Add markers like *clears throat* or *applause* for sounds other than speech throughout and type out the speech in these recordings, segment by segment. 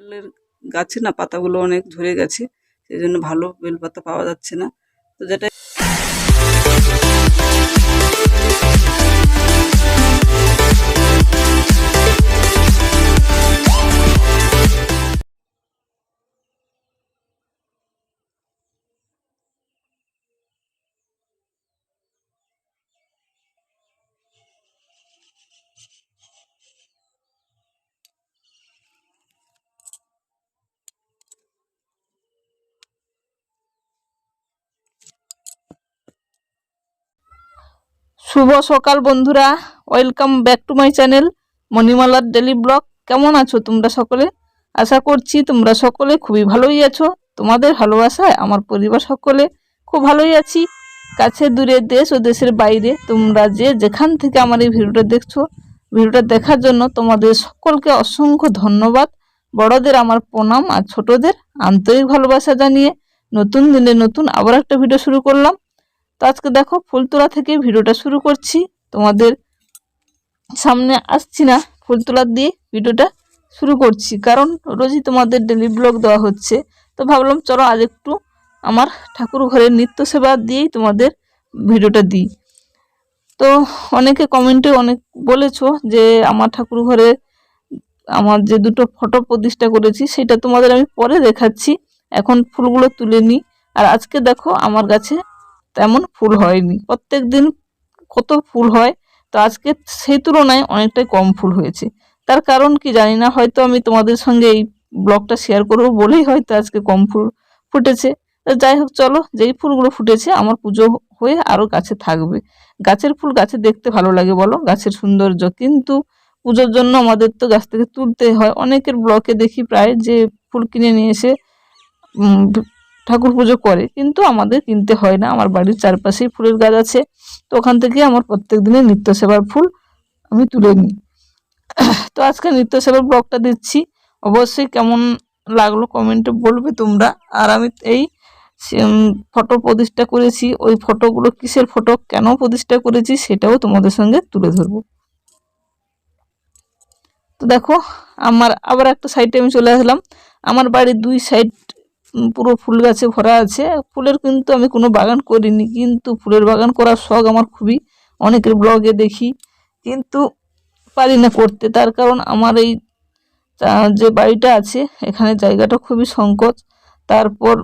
নারকেলের গাছে না পাতাগুলো অনেক ঝরে গেছে, সেই জন্য ভালো বেলপাতা পাওয়া যাচ্ছে না। তো যেটা শুভ সকাল বন্ধুরা। Welcome back to my channel মণিমালার daily blog কেমন আছো তোমরা সকলে? আশা করছি তোমরা সকলে খুবই ভালোই আছো। তোমাদের ভালোবাসায় আমার পরিবার সকলে খুব ভালোই আছি। কাছে দূরে দেশ ও দেশের বাইরে তোমরা যে যেখান থেকে আমার এই ভিডিওটা দেখছ, ভিডিওটা দেখার জন্য তোমাদের সকলকে অসংখ্য ধন্যবাদ। বড়দের আমার প্রণাম আর ছোটদের আন্তরিক ভালোবাসা জানিয়ে নতুন দিনে নতুন আবার একটা ভিডিও শুরু করলাম। তো আজকে দেখো ফুলতোলা থেকে ভিডিওটা শুরু করছি। তোমাদের সামনে আসছি না, ফুলতোলা দিয়ে ভিডিওটা শুরু করছি। কারণ রোজই তোমাদের ডেলি ব্লগ দেওয়া হচ্ছে। তো ভাবলাম চলো আজ একটু আমার ঠাকুর ঘরের নিত্য সেবা দিয়েই তোমাদের ভিডিওটা দিই। তো অনেকে কমেন্টে অনেক বলেছ যে আমার ঠাকুর ঘরে আমার যে দুটো ফটো প্রতিষ্ঠা করেছি, সেটা তোমাদের আমি পরে দেখাচ্ছি। এখন ফুলগুলো তুলে নিই। আর আজকে দেখো আমার কাছে তেমন ফুল হয়নি। প্রত্যেক দিন কত ফুল হয়, তো আজকে সেই তুলনায় অনেকটাই কম ফুল হয়েছে। তার কারণ কি জানি না, হয়তো আমি তোমাদের সঙ্গে এই ব্লগটা শেয়ার করব বলেই হয়তো আজকে কম ফুল ফুটেছে। যাই হোক, চলো যেই ফুলগুলো ফুটেছে, আমার পুজো হয়ে আরও গাছে থাকবে। গাছের ফুল গাছে দেখতে ভালো লাগে বলো, গাছের সৌন্দর্য। কিন্তু পুজোর জন্য আমাদের তো গাছ থেকে তুলতে হয়। অনেকের ব্লকে দেখি প্রায় যে ফুল কিনে নিয়ে এসে ঠাকুর পুজো করে, কিন্তু আমাদের কিনতে হয় না। আমার বাড়ির চারপাশেই ফুলের গাছ আছে। তো ওখান থেকে আমার প্রত্যেক দিনের নিত্য সেবার ফুল আমি তুলে নিই। *clears throat* তো আজকে নিত্য সেবার ব্লগটা দিচ্ছি। অবশ্যই কেমন লাগল কমেন্টে বলবে তোমরা। আর আমি এই ফটো প্রতিষ্ঠা করেছি। ওই ফটোগুলো কিসের ফটো, কেন প্রতিষ্ঠা করেছি সেটাও তোমাদের সঙ্গে তুলে ধরবো। তো দেখো, আমার আবার একটা সাইডে আমি চলে আসলাম। আমার বাড়ির দুই সাইড পুরো ফুল গাছে ভরা আছে। ফুলের কিন্তু আমি কোনো বাগান করিনি, কিন্তু ফুলের বাগান করার শখ আমার খুবই। অনেকের ব্লগে দেখি, কিন্তু পারি না করতে। তার কারণ আমার এই যে বাড়িটা আছে, এখানে জায়গাটা খুবই সংকোচ তারপর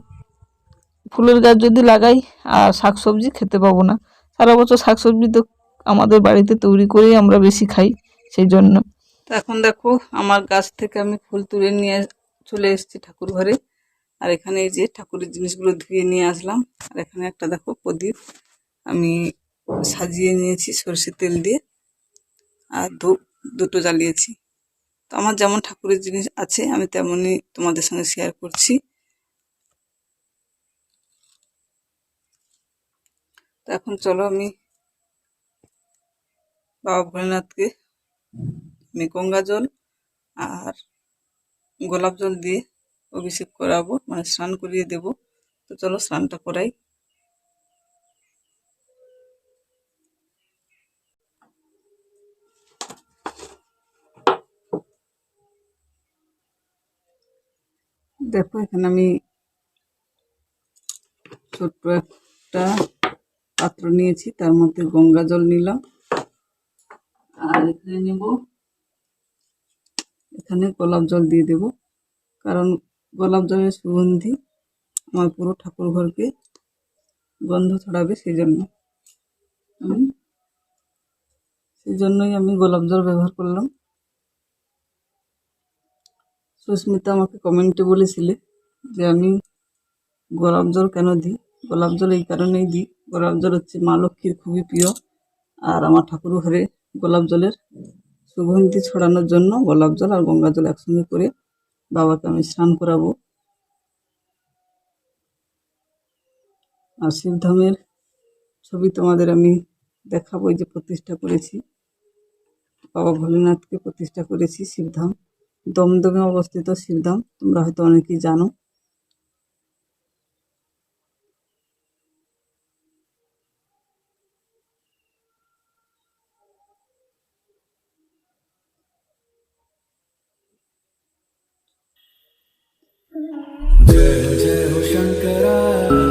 ফুলের গাছ যদি লাগাই, আর শাকসবজি খেতে পাবো না। সারা বছর শাকসবজি তো আমাদের বাড়িতে তৈরি করেই আমরা বেশি খাই, সেই জন্য। এখন দেখো, আমার গাছ থেকে আমি ফুল তুলে নিয়ে চলে এসেছি ঠাকুর ঘরে। আর এখানে এই যে ঠাকুরের জিনিসগুলো ধুয়ে নিয়ে আসলাম। আর এখানে একটা দেখো প্রদীপ। আমি সাজিয়ে নিয়েছি সরষের তেল দিয়ে। আর ধূপ দুটো জ্বালিয়েছি। তো আমার যেমন ঠাকুরের জিনিস আছে, আমি তেমনই তোমাদের সঙ্গে শেয়ার করছি। তো এখন চলো আমি বাবা ভোলেনাথকে আমি গঙ্গা জল আর গোলাপ জল দিয়ে অভিষেক করাবো মানে স্নান করিয়ে দেব। তো চলো স্নানটা করাই। দেখো, এখানে আমি ছোট্ট একটা পাত্র নিয়েছি, তার মধ্যে গঙ্গা জল নিলাম। আর এখানে নেব, এখানে গোলাপ জল দিয়ে দেব, কারণ গোলাপ জলের সুগন্ধি আমার পুরো ঠাকুর ঘরকে গন্ধ ছড়াবে সেই জন্য আমি সেই জন্যই আমি গোলাপ জল ব্যবহার করলাম। সুস্মিতা আমাকে কমেন্টে বলেছিলে যে আমি গোলাপ জল কেন দিই? গোলাপ জল এই কারণেই দিই। গোলাপ জল হচ্ছে মা লক্ষ্মীর খুবই প্রিয় আর আমার ঠাকুর ঘরে গোলাপ জলের সুগন্ধি ছড়ানোর জন্য গোলাপ জল আর গঙ্গা জল একসঙ্গে করে বাবাকে আমি স্নান করাবো। আর শিবধামের ছবি তোমাদের আমি দেখাবো যে প্রতিষ্ঠা করেছি। বাবা ভোলেনাথকে প্রতিষ্ঠা করেছি শিবধাম দমদমে অবস্থিত শিবধাম তোমরা হয়তো অনেকেই জানো। जय जय हो शंकरा।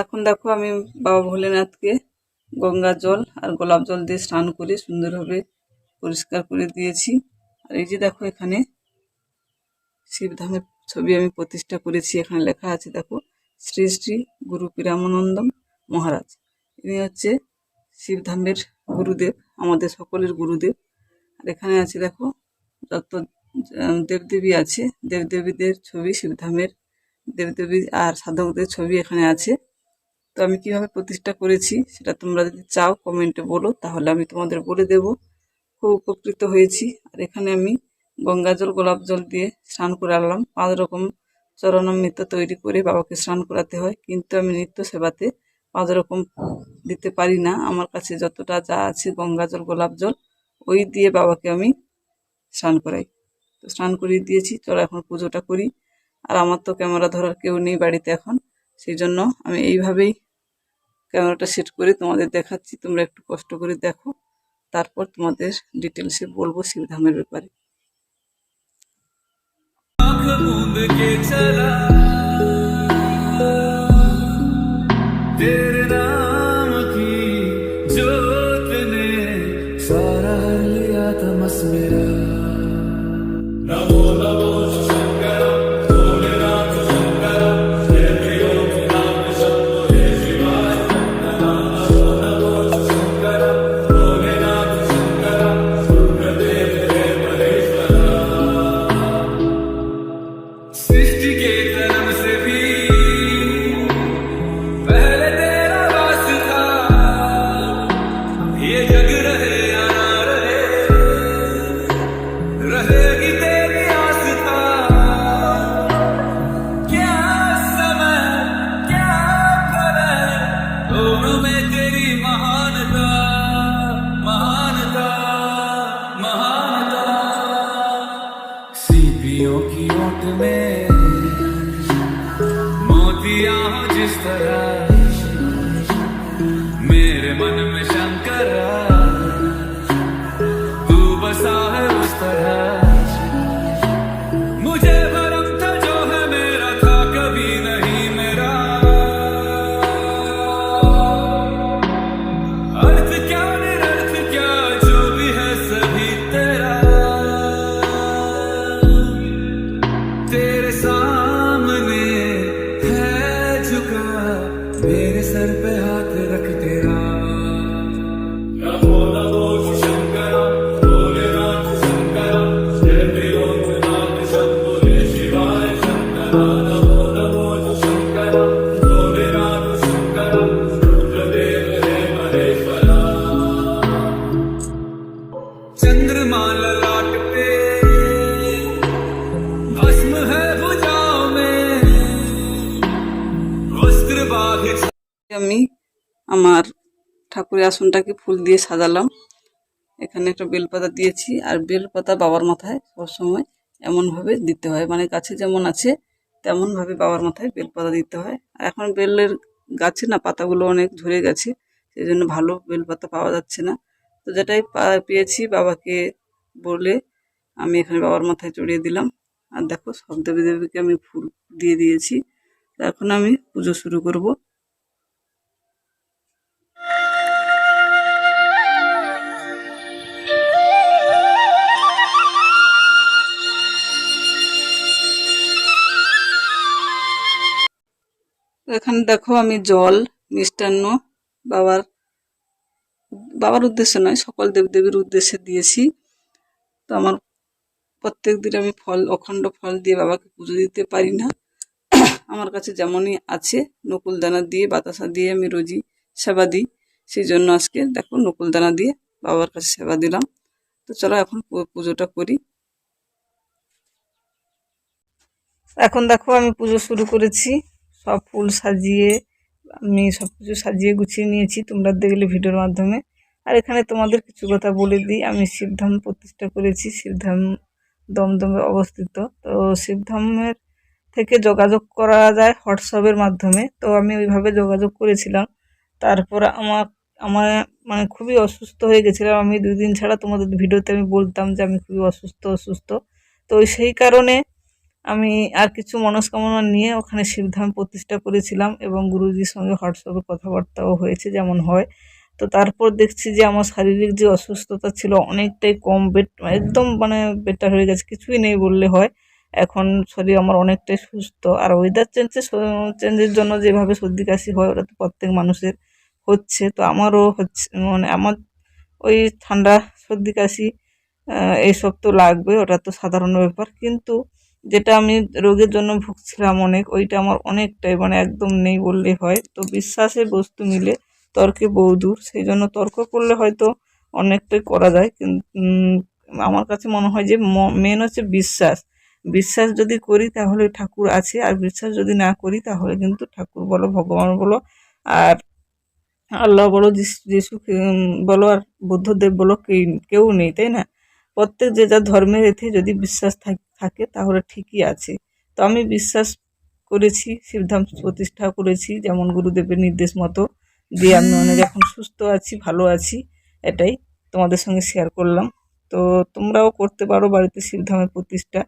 এখন দেখো আমি বাবা ভোলেনাথকে গঙ্গা জল আর গোলাপ জল দিয়ে স্নান করে সুন্দরভাবে পরিষ্কার করে দিয়েছি। আর এই যে দেখো এখানে শিবধামের ছবি আমি প্রতিষ্ঠা করেছি। এখানে লেখা আছে দেখো, শ্রী শ্রী গুরু পিরামানন্দম মহারাজ। ইনি হচ্ছে শিবধামের গুরুদেব, আমাদের সকলের গুরুদেব। আর এখানে আছে দেখো, যত দেবদেবী আছে, দেবদেবীদের ছবি শিবধামের দেবদেবী আর সাধকদের ছবি এখানে আছে। তো আমি কীভাবে প্রতিষ্ঠা করেছি সেটা তোমরা যদি চাও কমেন্টে বলো, তাহলে আমি তোমাদের বলে দেব। খুব উপকৃত হয়েছি। আর এখানে আমি গঙ্গা জল, গোলাপ জল দিয়ে স্নান করালাম পাঁচ রকম চরণামৃত তৈরি করে বাবাকে স্নান করাতে হয়, কিন্তু আমি নিত্য সেবাতে পাঁচ রকম দিতে পারি না। আমার কাছে যতটা যা আছে গঙ্গা জল, গোলাপ জল, ওই দিয়ে বাবাকে আমি স্নান করাই। তো স্নান করিয়ে দিয়েছি। চলো এখন পুজোটা করি। আর আমার তো ক্যামেরা ধরার কেউ নেই বাড়িতে এখন, সেই জন্য আমি এইভাবেই ক্যামেরাটা সেট করে তোমাদের দেখাচ্ছি, তোমরা একটু কষ্ট করে দেখো। তারপর তোমাদের ডিটেলসে বলব শিবধামের ব্যাপারে। আমার ঠাকুরের আসনটাকে ফুল দিয়ে সাজালাম। এখানে একটা বেলপাতা দিয়েছি, আর বেলপাতা বাবার মাথায় সবসময় এমনভাবে দিতে হয়। মানে গাছে যেমন আছে, তেমনভাবে বাবার মাথায় বেলপাতা দিতে হয়। আর এখন বেলের গাছে না পাতাগুলো অনেক ঝরে গেছে সেই জন্য ভালো বেলপাতা পাওয়া যাচ্ছে না। তো যেটাই পেয়েছি বাবাকে বলে আমি এখানে বাবার মাথায় চড়িয়ে দিলাম। আর দেখো সব দেবী দেবীকে আমি ফুল দিয়ে দিয়েছি। এখন আমি পুজো শুরু করব। এখানে দেখো আমি জল, মিষ্টান্ন, বাবার বাবার উদ্দেশ্যে নয়, সকল দেবদেবীর উদ্দেশ্যে দিয়েছি। তো আমার প্রত্যেক দিন আমি ফল, অখণ্ড ফল দিয়ে বাবাকে পুজো দিতে পারি না। আমার কাছে যেমনই আছে নকুল দানা দিয়ে, বাতাসা দিয়ে আমি রোজই সেবা দিই। সেই জন্য আজকে দেখো নকুল দানা দিয়ে বাবার কাছে সেবা দিলাম। তো চলো এখন পুজোটা করি। এখন দেখো আমি পুজো শুরু করেছি। সব ফুল সাজিয়ে, আমি সব কিছু সাজিয়ে গুছিয়ে নিয়েছি তোমরা দেখলে ভিডিওর মাধ্যমে। আর এখানে তোমাদের কিছু কথা বলে দিই, আমি শিবধাম প্রতিষ্ঠা করেছি, শিবধাম দমদমে অবস্থিত। তো শিবধামের থেকে যোগাযোগ করা যায় হোয়াটসঅ্যাপের মাধ্যমে। তো আমি ওইভাবে যোগাযোগ করেছিলাম। তারপর আমার আমার মানে খুবই অসুস্থ হয়ে গেছিলাম। আমি দুই দিন ছাড়া তোমাদের ভিডিওতে আমি বলতাম যে আমি খুবই অসুস্থ অসুস্থ। তো সেই কারণে আমি আর কিছু মনস্কামনা নিয়ে ওখানে শিবধাম প্রতিষ্ঠা করেছিলাম এবং গুরুজির সঙ্গে হোয়াটসঅ্যাপে কথাবার্তাও হয়েছে যেমন হয়। তো তারপর দেখছি যে আমার শারীরিক যে অসুস্থতা ছিল অনেকটাই কম, বেট, একদম মানে বেটার হয়ে গেছে, কিছুই নেই বললে হয়। এখন শরীর আমার অনেকটাই সুস্থ। আর ওয়েদার চেঞ্জে চেঞ্জের জন্য যেভাবে সর্দি কাশি হয়, ওটা তো প্রত্যেক মানুষের হচ্ছে। তো আমারও হচ্ছে মানে আমার ওই ঠান্ডা, সর্দি কাশি এইসব তো লাগবে, ওটা তো সাধারণ ব্যাপার। কিন্তু যেটা আমি রোগের জন্য ভুগছিলাম অনেক, ওইটা আমার অনেকটাই মানে একদম নেই বললে হয়। তো বিশ্বাসে বস্তু মিলে তর্কে বহুদূর সেই জন্য তর্ক করলে হয়তো অনেকটাই করা যায় কিন্তু আমার কাছে মনে হয় যে মেন হচ্ছে বিশ্বাস। বিশ্বাস যদি করি তাহলে ঠাকুর আছে, আর বিশ্বাস যদি না করি তাহলে কিন্তু ঠাকুর বলো, ভগবান বলো, আর আল্লাহ বলো, যিশু বলো, আর বুদ্ধদেব বলো কেউ নেই, তাই না? প্রত্যেক যে যার ধর্মের এতে যদি বিশ্বাস থাক- থাকে, তাহলে ঠিকই আছে। তো আমি বিশ্বাস করেছি শিবধাম প্রতিষ্ঠা করেছি, যেমন গুরুদেবের নির্দেশ মতো দিয়ে আমি অনেক এখন সুস্থ আছি, ভালো আছি, এটাই তোমাদের সঙ্গে শেয়ার করলাম। তো তোমরাও করতে পারো বাড়িতে শিবধামের প্রতিষ্ঠা।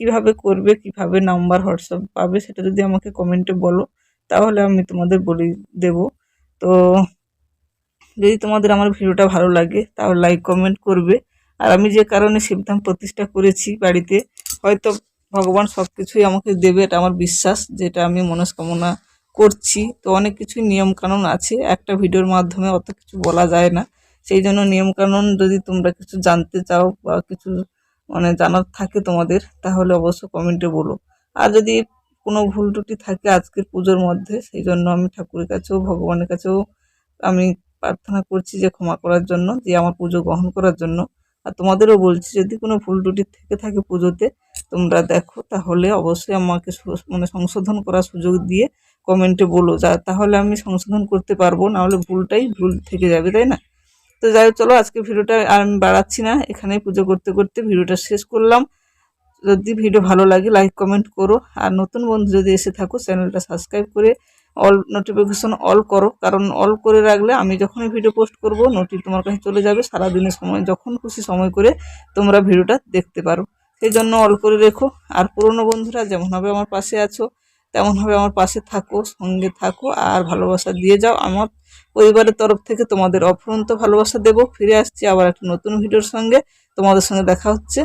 কীভাবে করবে, কীভাবে নাম্বার হোয়াটসঅ্যাপ পাবে, সেটা যদি আমাকে কমেন্টে বলো, তাহলে আমি তোমাদের বলে দেব। তো যদি তোমাদের আমার ভিডিওটা ভালো লাগে, তাহলে লাইক কমেন্ট করবে। আর আমি যে কারণে শিবধাম প্রতিষ্ঠা করেছি বাড়িতে হয়তো ভগবান সব কিছুই আমাকে দেবে, এটা আমার বিশ্বাস, যেটা আমি মনস্কামনা করছি। তো অনেক কিছুই নিয়ম কানুন আছে, একটা ভিডিওর মাধ্যমে অত কিছু বলা যায় না। সেই জন্য নিয়ম কানুন যদি তোমরা কিছু জানতে চাও বা কিছু মানে জানার থাকে তোমাদের, তাহলে অবশ্য কমেন্টে বলো। আর যদি কোনো ভুল ত্রুটি থাকে আজকের পুজোর মধ্যে, সেই জন্য আমি ঠাকুরের কাছেও, ভগবানের কাছেও আমি প্রার্থনা করছি যে ক্ষমা করার জন্য, যে আমার পুজো গ্রহণ করার জন্য। আর তোমাদেরও বলছি, যদি কোনো ভুল ত্রুটি থেকে থাকে পুজোতে তোমরা দেখো, তাহলে অবশ্যই আমাকে মানে সংশোধন করার সুযোগ দিয়ে কমেন্টে বলো যা, তাহলে আমি সংশোধন করতে পারব, নাহলে ভুলটাই ভুল থেকে যাবে, তাই না? তো যাই চলো আজকে ভিডিওটা আর আমি বাড়াচ্ছি না, এখানেই পুজো করতে করতে ভিডিওটা শেষ করলাম। যদি ভিডিও ভালো লাগে লাইক কমেন্ট করো, আর নতুন বন্ধু যদি এসে থাকো, চ্যানেলটা সাবস্ক্রাইব করে অল নোটিফিকেশন অল করো, কারণ অল করে রাখলে আমি যখনই ভিডিও পোস্ট করব নোটিফ তোমার কাছে চলে যাবে, সারাদিনের সময়, যখন খুশি সময় করে তোমরা ভিডিওটা দেখতে পারো। সেই জন্য অল করে রেখো। আর পুরনো বন্ধুরা যেমনভাবে আমার পাশে আছো তেমনভাবে আমার পাশে থাকো, সঙ্গে থাকো আর ভালোবাসা দিয়ে যাও। আমার পরিবারের তরফ থেকে তোমাদের অফুরন্ত ভালোবাসা দেব। ফিরে আসছি আবার একটা নতুন ভিডিওর সঙ্গে। তোমাদের সঙ্গে দেখা হচ্ছে।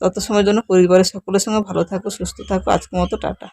তত সময়ের জন্য পরিবারের সকলের সঙ্গে ভালো থাকো, সুস্থ থাকো। আজকের মতো টাটা।